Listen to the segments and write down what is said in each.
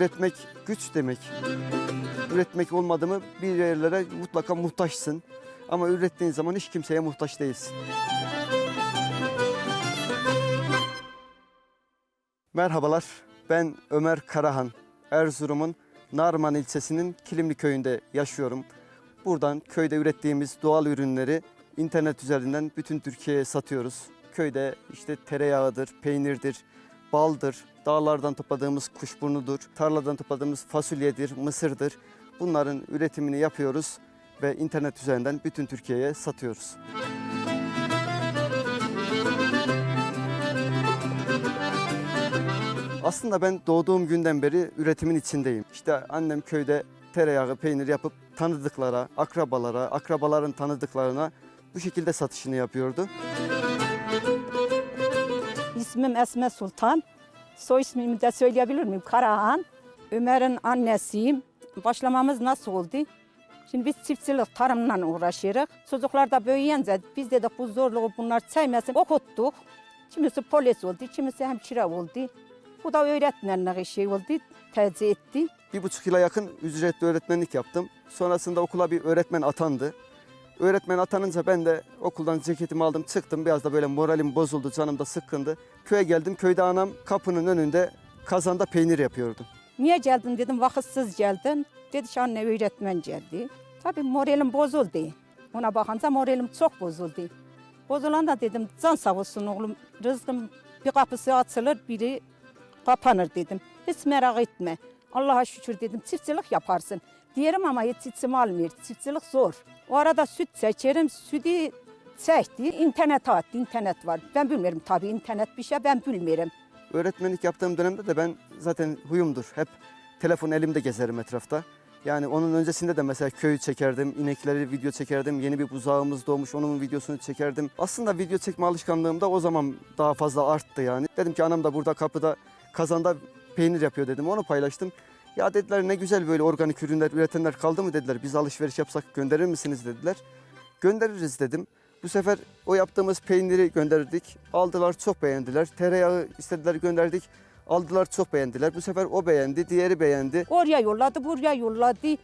üretmek güç demek. Üretmek olmadı mı bir yerlere mutlaka muhtaçsın. Ama ürettiğin zaman hiç kimseye muhtaç değilsin. Merhabalar, ben Ömer Karahan. Erzurum'un Narman ilçesinin Kilimli köyünde yaşıyorum. Buradan köyde ürettiğimiz doğal ürünleri internet üzerinden bütün Türkiye'ye satıyoruz. Köyde işte tereyağıdır, peynirdir, baldır, dağlardan topladığımız kuşburnudur, tarladan topladığımız fasulyedir, mısırdır. Bunların üretimini yapıyoruz ve internet üzerinden bütün Türkiye'ye satıyoruz. Aslında ben doğduğum günden beri üretimin içindeyim. İşte annem köyde tereyağı, peynir yapıp tanıdıklara, akrabalara, akrabaların tanıdıklarına bu şekilde satışını yapıyordu. İsmim Esme Sultan. Soy ismimi de söyleyebilir miyim? Karahan. Ömer'in annesiyim. Başlamamız nasıl oldu? Şimdi biz çiftçilik, tarımla uğraşıyoruz. Çocuklar da büyüyünce biz dedik bu zorluğu bunlar çekmesin. Okuttuk. Kimisi polis oldu, kimisi hemşire oldu. Bu da öğretmenlik şey oldu, tercih etti. Bir buçuk yıla yakın ücretli öğretmenlik yaptım. Sonrasında okula bir öğretmen atandı. Öğretmen atanınca ben de okuldan ceketimi aldım çıktım. Biraz da böyle moralim bozuldu, canım da sıkkındı. Köye geldim. Köyde anam kapının önünde kazanda peynir yapıyordu. Niye geldin dedim, vakitsiz geldin. Dedi ki anne öğretmen geldi. Tabii moralim bozuldu. Ona bakınca moralim çok bozuldu. Bozulanda dedim can sağ olsun oğlum rızkım bir kapısı açılır biri kapanır dedim. Hiç merak etme. Allah'a şükür dedim çiftçilik yaparsın. Diyelim ama hiç içim almıyor. Çiftçilik zor. O arada süt seçerim. Sütü çekti. internete attı. internet var. Ben bilmiyorum tabii internet bir şey ben bilmiyorum. Öğretmenlik yaptığım dönemde de ben zaten huyumdur. Hep telefon elimde gezerim etrafta. Yani onun öncesinde de mesela köyü çekerdim, inekleri video çekerdim. Yeni bir buzağımız doğmuş, onun videosunu çekerdim. Aslında video çekme alışkanlığım da o zaman daha fazla arttı yani. Dedim ki anam da burada kapıda kazanda peynir yapıyor dedim. Onu paylaştım. Ya dediler ne güzel böyle organik ürünler üretenler kaldı mı dediler. Biz alışveriş yapsak gönderir misiniz dediler. Göndeririz dedim. Bu sefer o yaptığımız peyniri gönderdik. Aldılar çok beğendiler. Tereyağı istediler gönderdik. Aldılar çok beğendiler. Bu sefer o beğendi, diğeri beğendi. Oraya yolladı, buraya yolladı.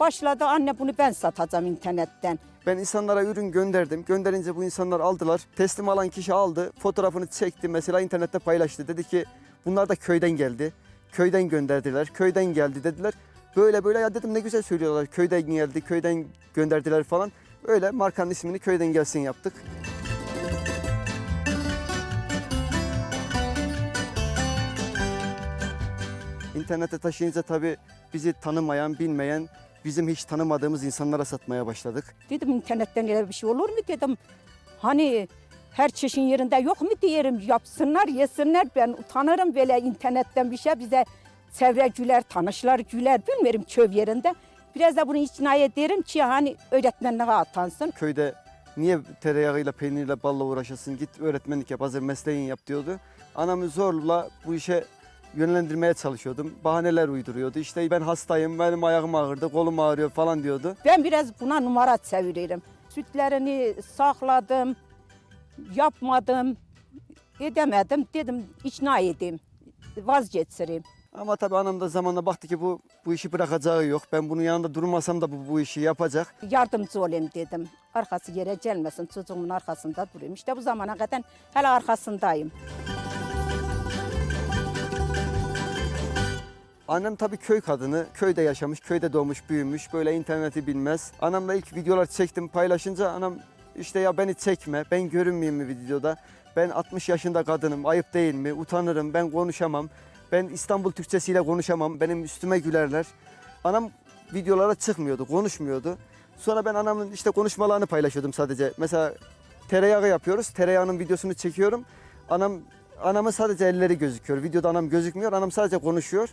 Başladı anne bunu ben satacağım internetten. Ben insanlara ürün gönderdim. Gönderince bu insanlar aldılar. Teslim alan kişi aldı. Fotoğrafını çekti. Mesela internette paylaştı. Dedi ki bunlar da köyden geldi. Köyden gönderdiler. Köyden geldi dediler. Böyle böyle ya dedim ne güzel söylüyorlar. Köyden geldi, köyden gönderdiler falan. Öyle markanın ismini köyden gelsin yaptık. İnternete taşıyınca tabii bizi tanımayan, bilmeyen, bizim hiç tanımadığımız insanlara satmaya başladık. Dedim internetten öyle bir şey olur mu dedim. Hani her çeşin yerinde yok mu diyelim yapsınlar yesinler ben utanırım böyle internetten bir şey bize çevreciler tanışlar güler bilmiyorum köy yerinde. Biraz da bunu ikna ederim ki hani öğretmenliğe atansın. Köyde niye tereyağıyla, peynirle, balla uğraşasın git öğretmenlik yap, hazır mesleğin yap diyordu. Anamı zorla bu işe yönlendirmeye çalışıyordum. Bahaneler uyduruyordu. İşte ben hastayım, benim ayağım ağrıdı, kolum ağrıyor falan diyordu. Ben biraz buna numara çeviririm. Sütlerini sakladım, yapmadım, edemedim. Dedim ikna edeyim, vazgeçireyim. Ama tabii anam da zamanla baktı ki bu bu işi bırakacağı yok. Ben bunun yanında durmasam da bu, bu işi yapacak. Yardımcı olayım dedim. Arkası yere gelmesin, çocuğumun arkasında durayım. İşte bu zamana kadar hala arkasındayım. Annem tabii köy kadını, köyde yaşamış, köyde doğmuş, büyümüş, böyle interneti bilmez. Anamla ilk videolar çektim, paylaşınca anam işte ya beni çekme, ben görünmeyeyim mi videoda? Ben 60 yaşında kadınım, ayıp değil mi? Utanırım, ben konuşamam. Ben İstanbul Türkçesiyle konuşamam, benim üstüme gülerler. Anam videolara çıkmıyordu, konuşmuyordu. Sonra ben anamın işte konuşmalarını paylaşıyordum sadece. Mesela tereyağı yapıyoruz, tereyağının videosunu çekiyorum. Anam anamın sadece elleri gözüküyor. Videoda anam gözükmüyor, anam sadece konuşuyor.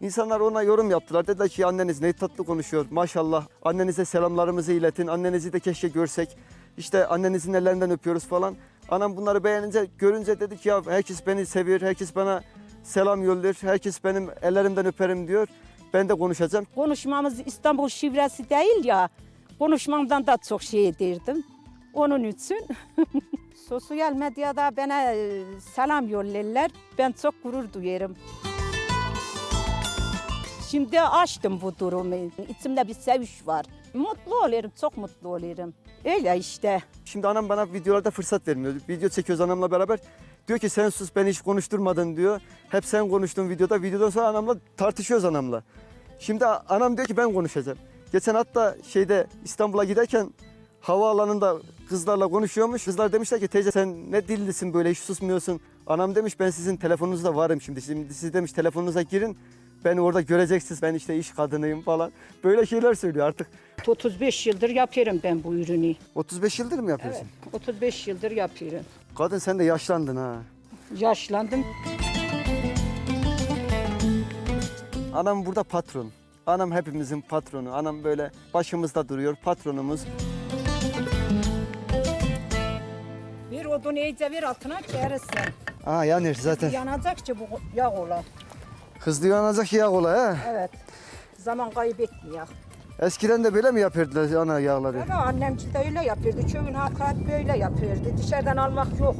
İnsanlar ona yorum yaptılar. Dediler ki anneniz ne tatlı konuşuyor. Maşallah. Annenize selamlarımızı iletin. Annenizi de keşke görsek. İşte annenizin ellerinden öpüyoruz falan. Anam bunları beğenince görünce dedi ki ya herkes beni seviyor. Herkes bana selam yolluyor. Herkes benim ellerimden öperim diyor. Ben de konuşacağım. Konuşmamız İstanbul şivresi değil ya. Konuşmamdan da çok şey edirdim. Onun için sosyal medyada bana e, selam yollarlar. Ben çok gurur duyarım. Şimdi açtım bu durumu. İçimde bir seviş var. Mutlu olurum, çok mutlu olurum. Öyle işte. Şimdi anam bana videolarda fırsat vermiyor. Video çekiyoruz anamla beraber. Diyor ki sen sus beni hiç konuşturmadın diyor. Hep sen konuştun videoda. Videodan sonra anamla tartışıyoruz anamla. Şimdi anam diyor ki ben konuşacağım. Geçen hatta şeyde İstanbul'a giderken havaalanında kızlarla konuşuyormuş. Kızlar demişler ki teyze sen ne dillisin böyle hiç susmuyorsun. Anam demiş ben sizin telefonunuzda varım şimdi. Şimdi siz demiş telefonunuza girin. Beni orada göreceksiniz. Ben işte iş kadınıyım falan. Böyle şeyler söylüyor artık. 35 yıldır yapıyorum ben bu ürünü. 35 yıldır mı yapıyorsun? 35 yıldır yapıyorum. Kadın sen de yaşlandın ha. Yaşlandım. Anam burada patron. Anam hepimizin patronu. Anam böyle başımızda duruyor, patronumuz. Bir odun iyice bir altına çevirsin. Aa yanır zaten. Yanacak ki bu yağ ola. Hızlı yanacak yağ ola ha. Evet. Zaman kaybetmiyor. Eskiden de böyle mi yapıyordular ana yağları? Ama annemci de öyle yapıyordu. Çövün hakikat böyle yapıyordu. Dışarıdan almak yok.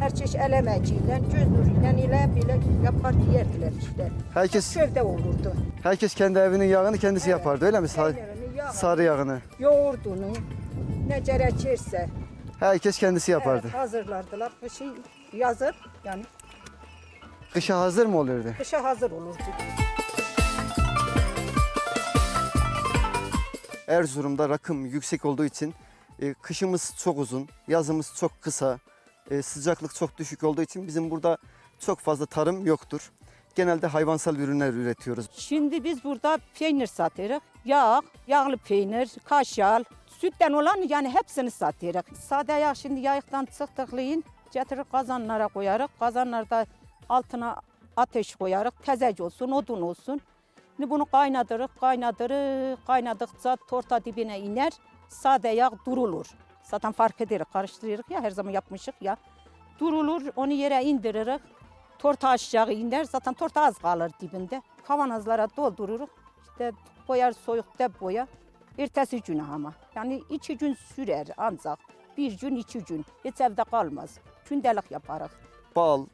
Her çeşit el emeğiyle, göz nuruyla ile bile yapar yerdiler işte. Herkes Çövde olurdu. herkes kendi evinin yağını kendisi yapardı öyle mi? Sa- Peynirini, yağını, sarı yağını. yoğurdunu, ne gerekirse Herkes kendisi yapardı. evet, hazırlardılar. Kışı yazır yani Kışa hazır mı oluyordu? kışa hazır olurdu. Erzurum'da rakım yüksek olduğu için e, kışımız çok uzun, yazımız çok kısa, e, sıcaklık çok düşük olduğu için bizim burada çok fazla tarım yoktur. Genelde hayvansal ürünler üretiyoruz. Şimdi biz burada peynir satırıq. Yağ, yağlı peynir, kaşar, sütten olan yani hepsini satırıq. Sade yağ şimdi yayıqdan çıxdıqlayın, getirir qazanlara koyarıq. Qazanlarda altına ateş koyarıq, təzəc olsun, odun olsun. Şimdi bunu qaynadırıq, qaynadırıq, qaynadıqca torta dibine iner, sade yağ durulur. Zaten fark edirik, karıştırırıq ya, her zaman yapmışıq ya. Durulur, onu yere indiririk. Torta aşağı iner. Zaten torta az kalır dibinde. Kavanozlara doldururuz. İşte koyar soyukta boya. Ertesi günü ama. Yani iki gün sürer ancak. Bir gün, iki gün. Hiç evde kalmaz. Gündelik yaparız. Bal,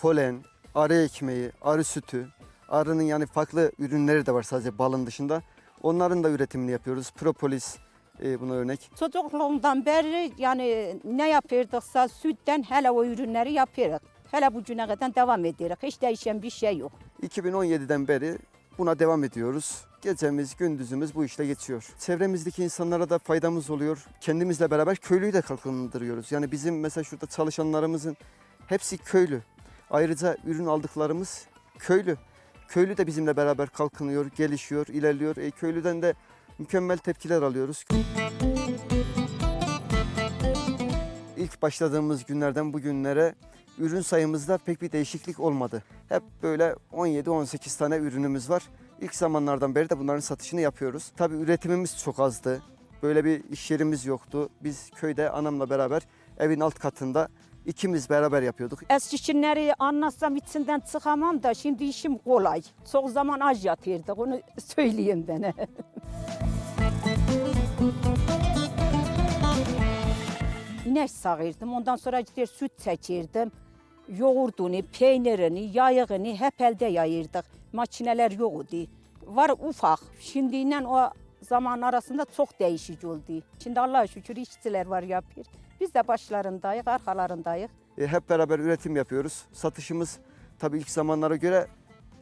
polen, arı ekmeği, arı sütü, arının yani farklı ürünleri de var sadece balın dışında. Onların da üretimini yapıyoruz. Propolis e, buna örnek. Çocukluğumdan beri yani ne yapırdıksa sütten hele o ürünleri yapırız. Hele bu güne kadar devam ediyoruz. Hiç değişen bir şey yok. 2017'den beri buna devam ediyoruz. Gecemiz, gündüzümüz bu işle geçiyor. Çevremizdeki insanlara da faydamız oluyor. Kendimizle beraber köylüyü de kalkındırıyoruz. Yani bizim mesela şurada çalışanlarımızın hepsi köylü. Ayrıca ürün aldıklarımız köylü. Köylü de bizimle beraber kalkınıyor, gelişiyor, ilerliyor. E, köylüden de mükemmel tepkiler alıyoruz. İlk başladığımız günlerden bugünlere ürün sayımızda pek bir değişiklik olmadı. Hep böyle 17-18 tane ürünümüz var. İlk zamanlardan beri de bunların satışını yapıyoruz. Tabii üretimimiz çok azdı. Böyle bir iş yerimiz yoktu. Biz köyde anamla beraber evin alt katında ikimiz beraber yapıyorduk. Eski günleri anlatsam içinden çıkamam da şimdi işim kolay. Çok zaman az yatırdık onu söyleyeyim bana. İnek sağırdım. Ondan sonra gider süt çəkirdim. Yoğurdunu, peynirini, yayığını hep elde yayırdık. Makineler yok idi. Var ufak. Şimdiyle o zaman arasında çok değişik oldu. Şimdi Allah'a şükür işçiler var yapıyor. Biz de başlarındayız, arkalarındayız. E, hep beraber üretim yapıyoruz. Satışımız tabii ilk zamanlara göre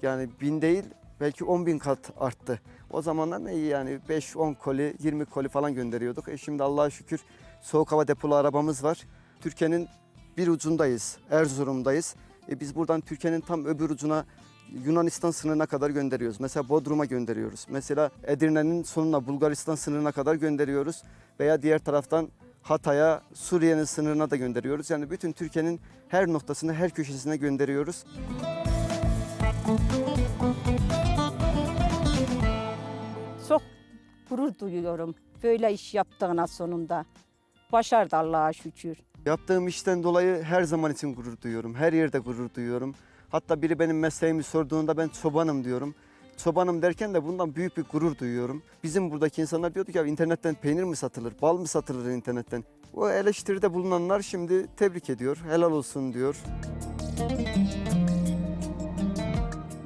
yani bin değil belki 10 bin kat arttı. O zamanlar ne yani 5-10 koli 20 koli falan gönderiyorduk. E şimdi Allah'a şükür soğuk hava depolu arabamız var. Türkiye'nin bir ucundayız. Erzurum'dayız. E biz buradan Türkiye'nin tam öbür ucuna Yunanistan sınırına kadar gönderiyoruz. Mesela Bodrum'a gönderiyoruz. Mesela Edirne'nin sonuna Bulgaristan sınırına kadar gönderiyoruz. Veya diğer taraftan Hatay'a, Suriye'nin sınırına da gönderiyoruz. Yani bütün Türkiye'nin her noktasına, her köşesine gönderiyoruz. Çok gurur duyuyorum böyle iş yaptığına sonunda. Başardı Allah'a şükür. Yaptığım işten dolayı her zaman için gurur duyuyorum. Her yerde gurur duyuyorum. Hatta biri benim mesleğimi sorduğunda ben çobanım diyorum. Çobanım derken de bundan büyük bir gurur duyuyorum. Bizim buradaki insanlar diyordu ki ya internetten peynir mi satılır, bal mı satılır internetten? O eleştiride bulunanlar şimdi tebrik ediyor, helal olsun diyor.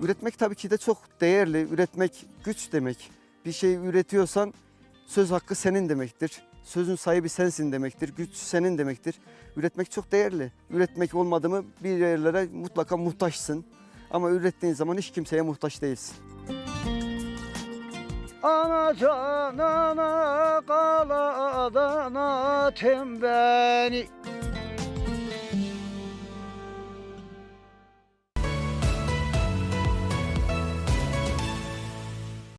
Üretmek tabii ki de çok değerli. Üretmek güç demek. Bir şey üretiyorsan söz hakkı senin demektir. Sözün sahibi sensin demektir. Güç senin demektir. Üretmek çok değerli. Üretmek olmadı mı bir yerlere mutlaka muhtaçsın. Ama ürettiğin zaman hiç kimseye muhtaç değilsin. Ana canana kala Adana tembeni